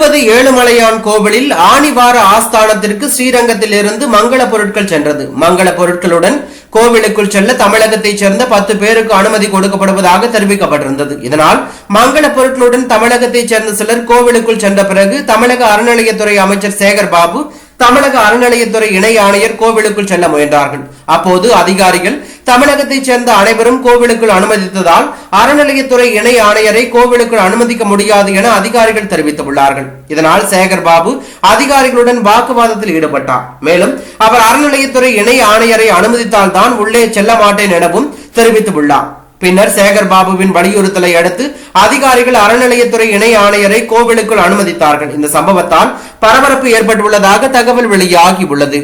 திருப்பதி ஏழுமலையான் கோவிலில் ஆணிவார ஆஸ்தானத்திற்கு ஸ்ரீரங்கத்திலிருந்து மங்கள பொருட்கள் சென்றது. மங்கள பொருட்களுடன் கோவிலுக்குள் செல்ல தமிழகத்தைச் சேர்ந்த பத்து பேருக்கு அனுமதி கொடுக்கப்படுவதாக தெரிவிக்கப்பட்டிருந்தது. இதனால் மங்கள பொருட்களுடன் தமிழகத்தைச் சேர்ந்த சிலர் கோவிலுக்குள் சென்ற பிறகு தமிழக அறநிலையத்துறை அமைச்சர் சேகர் பாபு தமிழக அறநிலையத்துறை இணை ஆணையர் கோவிலுக்குள் செல்ல முயன்றார்கள். அப்போது அதிகாரிகள் தமிழகத்தைச் சேர்ந்த அனைவரும் கோவிலுக்குள் அனுமதித்ததால் அறநிலையத்துறை இணை ஆணையரை கோவிலுக்குள் அனுமதிக்க முடியாது என அதிகாரிகள் தெரிவித்துள்ளார்கள். இதனால் சேகர் பாபு அதிகாரிகளுடன் வாக்குவாதத்தில் ஈடுபட்டார். மேலும் அவர் அறநிலையத்துறை இணை ஆணையரை அனுமதித்தால் தான் உள்ளே செல்ல மாட்டேன் எனவும் தெரிவித்துள்ளார். பின்னர் சேகர் பாபுவின் வலியுறுத்தலை அடுத்து அதிகாரிகள் அறநிலையத்துறை இணை ஆணையரை கோவிலுக்குள் அனுமதித்தார்கள். இந்த சம்பவத்தால் பரபரப்பு ஏற்பட்டுள்ளதாக தகவல் வெளியாகி உள்ளது.